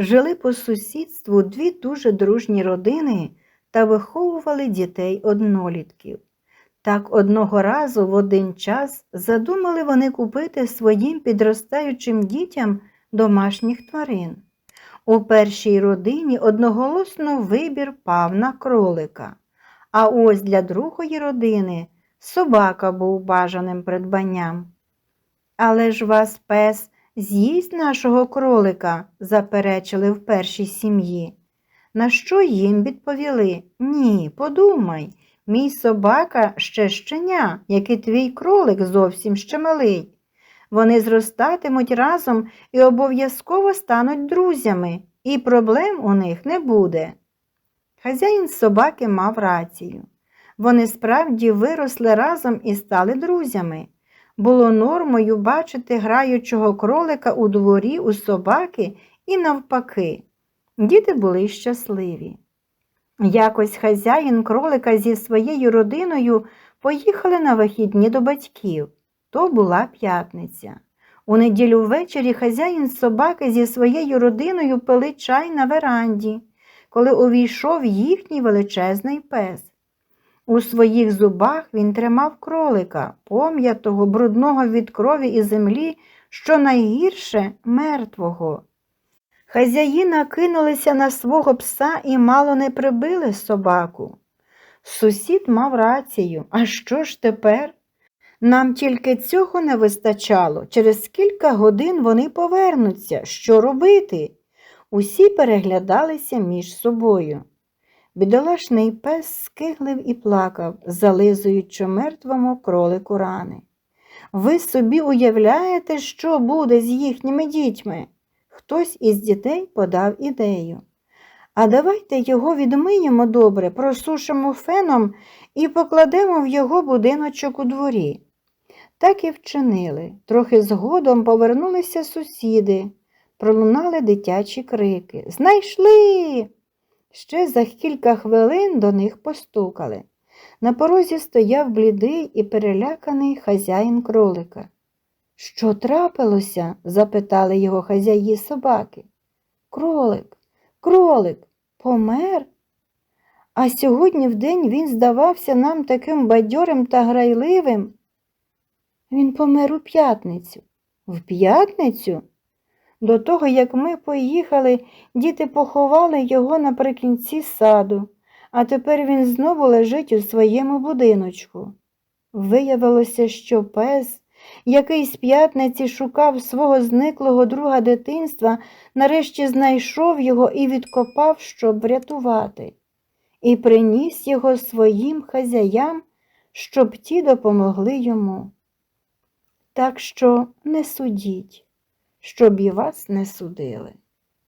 Жили по сусідству дві дуже дружні родини та виховували дітей однолітків. Так одного разу в один час задумали вони купити своїм підростаючим дітям домашніх тварин. У першій родині одноголосно вибір пав на кролика, а ось для другої родини собака був бажаним придбанням. Але ж вас пес з'їсть нашого кролика, заперечили в першій сім'ї. На що їм відповіли Ні, подумай, мій собака ще щеня, як і твій кролик зовсім ще малий. Вони зростатимуть разом і обов'язково стануть друзями, і проблем у них не буде. Хазяїн собаки мав рацію. Вони справді виросли разом і стали друзями. Було нормою бачити граючого кролика у дворі у собаки і навпаки. Діти були щасливі. Якось хазяїн кролика зі своєю родиною поїхали на вихідні до батьків. То була п'ятниця. У неділю ввечері хазяїн собаки зі своєю родиною пили чай на веранді, коли увійшов їхній величезний пес. У своїх зубах він тримав кролика, пом'ятого, брудного від крові і землі, що найгірше мертвого. Хазяїна кинулися на свого пса і мало не прибили собаку. Сусід мав рацію, а що ж тепер? Нам тільки цього не вистачало. Через кілька годин вони повернуться. Що робити? Усі переглядалися між собою. Бідолашний пес скиглив і плакав, зализуючи мертвому кролику рани. Ви собі уявляєте, що буде з їхніми дітьми? Хтось із дітей подав ідею. А давайте його відмиємо добре, просушимо феном і покладемо в його будиночок у дворі. Так і вчинили. Трохи згодом повернулися сусіди, пролунали дитячі крики. Знайшли. Ще за кілька хвилин до них постукали. На порозі стояв блідий і переляканий хазяїн кролика. Що трапилося? запитали його хазяї собаки. Кролик, кролик, помер? А сьогодні вдень він здавався нам таким бадьорим та грайливим. Він помер у п'ятницю. В п'ятницю? До того, як ми поїхали, діти поховали його наприкінці саду, а тепер він знову лежить у своєму будиночку. Виявилося, що пес, який з п'ятниці шукав свого зниклого друга дитинства, нарешті знайшов його і відкопав, щоб врятувати, і приніс його своїм хазяям, щоб ті допомогли йому. Так що не судіть, щоб і вас не судили.